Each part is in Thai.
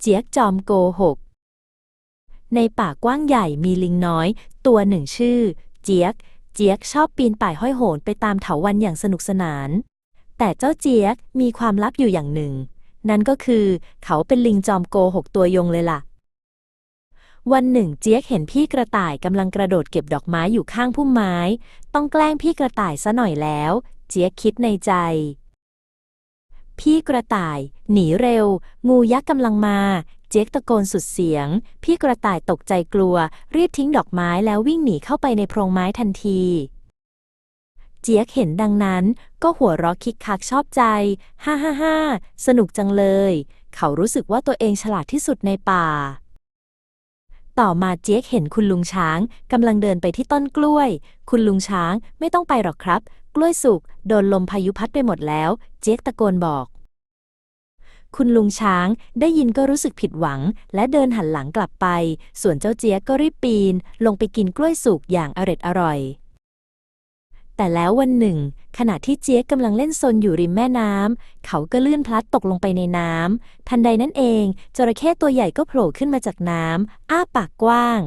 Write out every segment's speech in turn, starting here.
เจี๊ยกจอมโกหก ในป่ากว้างใหญ่มีลิงน้อย ตัวหนึ่งชื่อ เจี๊ยก เจี๊ยกชอบปีนป่ายห้อยโหนไปตามเถาวันอย่างสนุกสนาน แต่เจ้าเจี๊ยกมีความลับอยู่อย่างหนึ่ง นั่นก็คือเขาเป็นลิงจอมโกหกตัวยงเลยล่ะ วันหนึ่งเจี๊ยกเห็นพี่กระต่ายกำลังกระโดดเก็บดอกไม้อยู่ข้างพุ่มไม้ ต้องแกล้งพี่กระต่ายซะหน่อยแล้ว เจี๊ยกคิดในใจ พี่กระต่าย หนีเร็ว งูยักษ์กำลังมา เจ๊กตะโกนสุดเสียง พี่กระต่ายตกใจกลัว รีบทิ้งดอกไม้แล้ววิ่งหนีเข้าไปในโพรงไม้ทันที เจ๊กเห็นดังนั้น ก็หัวเราะคิกคักชอบใจ ฮ่าฮ่าฮ่าสนุกจังเลย เขารู้สึกว่าตัวเองฉลาดที่สุดในป่า ต่อมาเจ๊กเห็นคุณลุงช้างกำลังเดินไปที่ต้นกล้วย คุณลุงช้างไม่ต้องไปหรอกครับ กล้วยสุกโดนลมพายุพัดไปหมดแล้ว เจ๊กตะโกนบอก คุณลุงช้างได้ยินก็รู้สึกผิดหวัง และเดินหันหลังกลับไป ส่วนเจ้าเจี๊ยกก็รีบปีน ลงไปกินกล้วยสุกอย่างอร็ดอร่อย แต่แล้ววันหนึ่ง ขณะที่เจี๊ยกกำลังเล่นซนอยู่ริมแม่น้ำเขาก็ลื่นพลัดตกลงไปในน้ำทันใดนั้นเองจระเข้ตัวใหญ่ก็โผล่ขึ้นมาจากน้ำอ้าปากกว้าง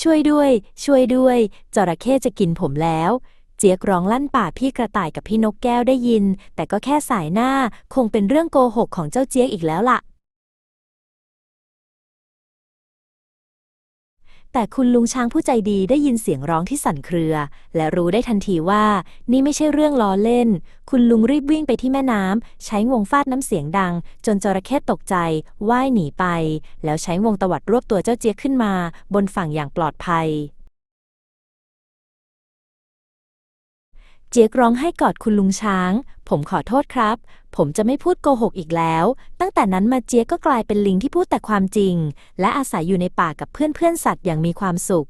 ช่วยด้วย ช่วยด้วย จระเข้จะกินผมแล้ว เจี๊ยกร้องลั่นป่าพี่กระต่ายกับพี่นกแก้วได้ยิน แต่ก็แค่สายหน้า คงเป็นเรื่องโกหกของเจ้าเจี๊ยกอีกแล้วล่ะ แต่คุณลุงช้างผู้ใจดีได้ยินเสียงร้องที่สั่นเครือ และรู้ได้ทันทีว่า นี่ไม่ใช่เรื่องล้อเล่น คุณลุงรีบวิ่งไปที่แม่น้ำใช้งวงฟาดน้ำเสียงดัง จนจระเข้ตกใจว่ายหนีไป แล้วใช้งวงตวัดรวบตัวเจ้าเจี๊ยกขึ้นมา บนฝั่งอย่างปลอดภัย เจี๊ยกร้องให้กอดคุณลุงช้าง ผมขอโทษครับ ผมจะไม่พูดโกหกอีกแล้ว ตั้งแต่นั้นมาเจี๊ยกก็กลายเป็นลิงที่พูดแต่ความจริง และอาศัยอยู่ในป่ากับเพื่อนๆสัตว์อย่างมีความสุข